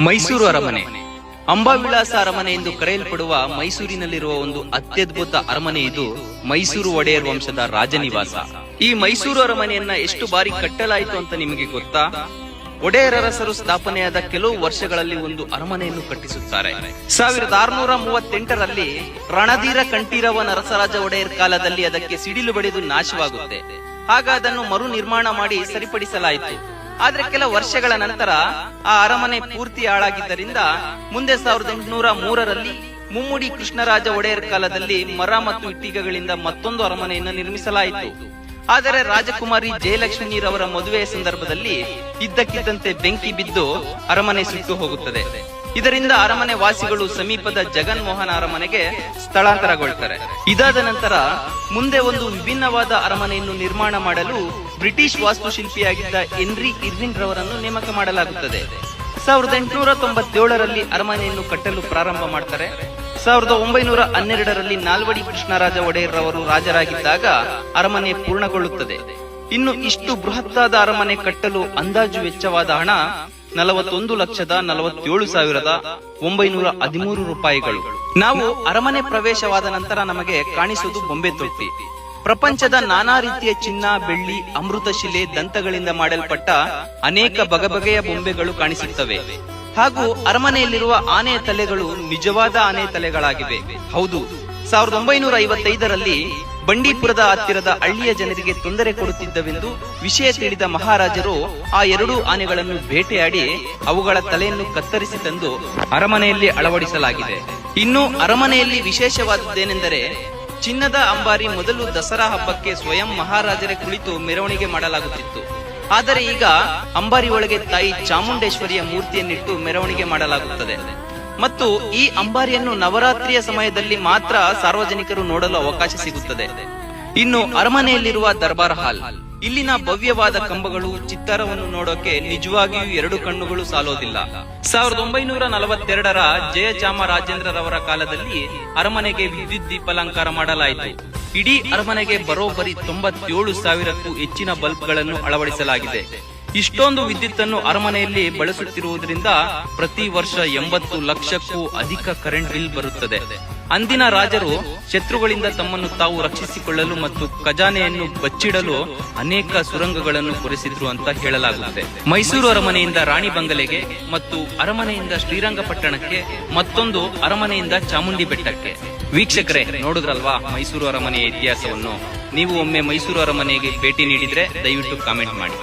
ಮೈಸೂರು ಅರಮನೆ. ಅಂಬಾವಿಲಾಸ ಅರಮನೆ ಎಂದು ಕರೆಯಲ್ಪಡುವ ಮೈಸೂರಿನಲ್ಲಿರುವ ಒಂದು ಅತ್ಯದ್ಭುತ ಅರಮನೆ ಇದು ಮೈಸೂರು ಒಡೆಯರ್ ವಂಶದ ರಾಜನಿವಾಸ. ಈ ಮೈಸೂರು ಅರಮನೆಯನ್ನ ಎಷ್ಟು ಬಾರಿ ಕಟ್ಟಲಾಯಿತು ಅಂತ ನಿಮಗೆ ಗೊತ್ತಾ? ಒಡೆಯರ್ ಅರಸರು ಸ್ಥಾಪನೆಯಾದ ಕೆಲವು ವರ್ಷಗಳಲ್ಲಿ ಒಂದು ಅರಮನೆಯನ್ನು ಕಟ್ಟಿಸುತ್ತಾರೆ. ಸಾವಿರದ ಆರುನೂರ ಮೂವತ್ತೆಂಟರಲ್ಲಿ ರಣಧೀರ ಕಂಠೀರವ ನರಸರಾಜ ಒಡೆಯರ್ ಕಾಲದಲ್ಲಿ ಅದಕ್ಕೆ ಸಿಡಿಲು ಬಡಿದು ನಾಶವಾಗುತ್ತೆ. ಹಾಗ ಅದನ್ನು ಮರು ನಿರ್ಮಾಣ ಮಾಡಿ ಸರಿಪಡಿಸಲಾಯಿತು. ಆದ್ರೆ ಕೆಲ ವರ್ಷಗಳ ನಂತರ ಆ ಅರಮನೆ ಪೂರ್ತಿ ಹಾಳಾಗಿದ್ದರಿಂದ ಮುಂದೆ ಸಾವಿರದ ಎಂಟುನೂರ ಮೂರರಲ್ಲಿ ಮುಮ್ಮುಡಿ ಕೃಷ್ಣರಾಜ ಒಡೆಯರ್ ಕಾಲದಲ್ಲಿ ಮರ ಮತ್ತು ಇಟ್ಟಿಗೆಗಳಿಂದ ಮತ್ತೊಂದು ಅರಮನೆಯನ್ನು ನಿರ್ಮಿಸಲಾಯಿತು. ಆದರೆ ರಾಜಕುಮಾರಿ ಜಯಲಕ್ಷ್ಮೀರವರ ಮದುವೆಯ ಸಂದರ್ಭದಲ್ಲಿ ಇದ್ದಕ್ಕಿದ್ದಂತೆ ಬೆಂಕಿ ಬಿದ್ದು ಅರಮನೆ ಸುಟ್ಟು ಹೋಗುತ್ತದೆ. ಇದರಿಂದ ಅರಮನೆ ವಾಸಿಗಳು ಸಮೀಪದ ಜಗನ್ಮೋಹನ ಅರಮನೆಗೆ ಸ್ಥಳಾಂತರಗೊಳ್ತಾರೆ. ಇದಾದ ನಂತರ ಮುಂದೆ ಒಂದು ವಿಭಿನ್ನವಾದ ಅರಮನೆಯನ್ನು ನಿರ್ಮಾಣ ಮಾಡಲು ಬ್ರಿಟಿಷ್ ವಾಸ್ತುಶಿಲ್ಪಿಯಾಗಿದ್ದ ಎನ್ರಿ ಇರ್ವಿನ್ ರವರನ್ನು ನೇಮಕ ಮಾಡಲಾಗುತ್ತದೆ. ಸಾವಿರದ ಎಂಟುನೂರ ತೊಂಬತ್ತೇಳರಲ್ಲಿ ಅರಮನೆಯನ್ನು ಕಟ್ಟಲು ಪ್ರಾರಂಭ ಮಾಡ್ತಾರೆ. ಸಾವಿರದ ಒಂಬೈನೂರ ಹನ್ನೆರಡರಲ್ಲಿ ನಾಲ್ವಡಿ ಕೃಷ್ಣರಾಜ ಒಡೆಯರ್ ರವರು ರಾಜರಾಗಿದ್ದಾಗ ಅರಮನೆ ಪೂರ್ಣಗೊಳ್ಳುತ್ತದೆ. ಇನ್ನು ಇಷ್ಟು ಬೃಹತ್ತಾದ ಅರಮನೆ ಕಟ್ಟಲು ಅಂದಾಜು ವೆಚ್ಚವಾದ ಹಣ ನಲವತ್ತೊಂದು ಲಕ್ಷದ ನಲವತ್ತೇಳು ಸಾವಿರದ ಒಂಬೈನೂರ ಹದಿಮೂರು ರೂಪಾಯಿಗಳು. ನಾವು ಅರಮನೆ ಪ್ರವೇಶವಾದ ನಂತರ ನಮಗೆ ಕಾಣಿಸುವುದು ಬೊಂಬೆ ತೊಟ್ಟಿ. ಪ್ರಪಂಚದ ನಾನಾ ರೀತಿಯ ಚಿನ್ನ, ಬೆಳ್ಳಿ ಅಮೃತಶಿಲೆ ದಂತಗಳಿಂದ ಮಾಡಲ್ಪಟ್ಟ ಅನೇಕ ಬಗೆಬಗೆಯ ಬೊಂಬೆಗಳು ಕಾಣಿಸುತ್ತವೆ. ಹಾಗೂ ಅರಮನೆಯಲ್ಲಿರುವ ಆನೆ ತಲೆಗಳು ನಿಜವಾದ ಆನೆ ತಲೆಗಳಾಗಿವೆ. ಹೌದು, ಸಾವಿರದ ಒಂಬೈನೂರ ಐವತ್ತೈದರಲ್ಲಿ ಬಂಡೀಪುರದ ಹತ್ತಿರದ ಹಳ್ಳಿಯ ಜನರಿಗೆ ತೊಂದರೆ ಕೊಡುತ್ತಿದ್ದವೆಂದು ವಿಷಯ ತಿಳಿದ ಮಹಾರಾಜರು ಆ ಎರಡೂ ಆನೆಗಳನ್ನು ಬೇಟೆಯಾಡಿ ಅವುಗಳ ತಲೆಯನ್ನು ಕತ್ತರಿಸಿ ತಂದು ಅರಮನೆಯಲ್ಲಿ ಅಳವಡಿಸಲಾಗಿದೆ. ಇನ್ನು ಅರಮನೆಯಲ್ಲಿ ವಿಶೇಷವಾದದ್ದೇನೆಂದರೆ ಚಿನ್ನದ ಅಂಬಾರಿ ಮೊದಲು ದಸರಾ ಹಬ್ಬಕ್ಕೆ ಸ್ವಯಂ ಮಹಾರಾಜರೇ ಕುಳಿತು ಮೆರವಣಿಗೆ ಮಾಡಲಾಗುತ್ತಿತ್ತು. ಆದರೆ ಈಗ ಅಂಬಾರಿ ಒಳಗೆ ತಾಯಿ ಚಾಮುಂಡೇಶ್ವರಿಯ ಮೂರ್ತಿಯನ್ನಿಟ್ಟು ಮೆರವಣಿಗೆ ಮಾಡಲಾಗುತ್ತದೆ. ಮತ್ತು ಈ ಅಂಬಾರಿಯನ್ನು ನವರಾತ್ರಿಯ ಸಮಯದಲ್ಲಿ ಮಾತ್ರ ಸಾರ್ವಜನಿಕರು ನೋಡಲು ಅವಕಾಶ ಸಿಗುತ್ತದೆ. ಇನ್ನು ಅರಮನೆಯಲ್ಲಿರುವ ದರ್ಬಾರ್ ಹಾಲ್, ಇಲ್ಲಿನ ಭವ್ಯವಾದ ಕಂಬಗಳು ಚಿತ್ತಾರವನ್ನು ನೋಡೋಕೆ ನಿಜವಾಗಿಯೂ ಎರಡು ಕಣ್ಣುಗಳು ಸಾಲೋದಿಲ್ಲ. ಸಾವಿರದ ಒಂಬೈನೂರ ನಲವತ್ತೆರಡರ ಜಯಚಾಮರಾಜೇಂದ್ರರವರ ಕಾಲದಲ್ಲಿ ಅರಮನೆಗೆ ವಿದ್ಯುತ್ ದೀಪಾಲಂಕಾರ ಮಾಡಲಾಯಿತು. ಇಡೀ ಅರಮನೆಗೆ ಬರೋಬ್ಬರಿ ತೊಂಬತ್ತೇಳು ಸಾವಿರಕ್ಕೂ ಹೆಚ್ಚಿನ ಬಲ್ಬ್ಗಳನ್ನು ಅಳವಡಿಸಲಾಗಿದೆ. ಇಷ್ಟೊಂದು ವಿದ್ಯುತ್ತನ್ನು ಅರಮನೆಯಲ್ಲಿ ಬಳಸುತ್ತಿರುವುದರಿಂದ ಪ್ರತಿ ವರ್ಷ ಎಂಬತ್ತು ಲಕ್ಷಕ್ಕೂ ಅಧಿಕ ಕರೆಂಟ್ ಬಿಲ್ ಬರುತ್ತದೆ. ಅಂದಿನ ರಾಜರು ಶತ್ರುಗಳಿಂದ ತಮ್ಮನ್ನು ತಾವು ರಕ್ಷಿಸಿಕೊಳ್ಳಲು ಮತ್ತು ಖಜಾನೆಯನ್ನು ಬಚ್ಚಿಡಲು ಅನೇಕ ಸುರಂಗಗಳನ್ನು ಕೊರೆಸಿದ್ರು ಅಂತ ಹೇಳಲಾಗುತ್ತದೆ. ಮೈಸೂರು ಅರಮನೆಯಿಂದ ರಾಣಿ ಬಂಗಲೆಗೆ ಮತ್ತು ಅರಮನೆಯಿಂದ ಶ್ರೀರಂಗಪಟ್ಟಣಕ್ಕೆ ಮತ್ತೊಂದು ಅರಮನೆಯಿಂದ ಚಾಮುಂಡಿ ಬೆಟ್ಟಕ್ಕೆ ವೀಕ್ಷಕರೇ, ನೋಡಿದ್ರಲ್ವಾ ಮೈಸೂರು ಅರಮನೆಯ ಇತಿಹಾಸವನ್ನು? ನೀವು ಒಮ್ಮೆ ಮೈಸೂರು ಅರಮನೆಗೆ ಭೇಟಿ ನೀಡಿದ್ರೆ ದಯವಿಟ್ಟು ಕಾಮೆಂಟ್ ಮಾಡಿ.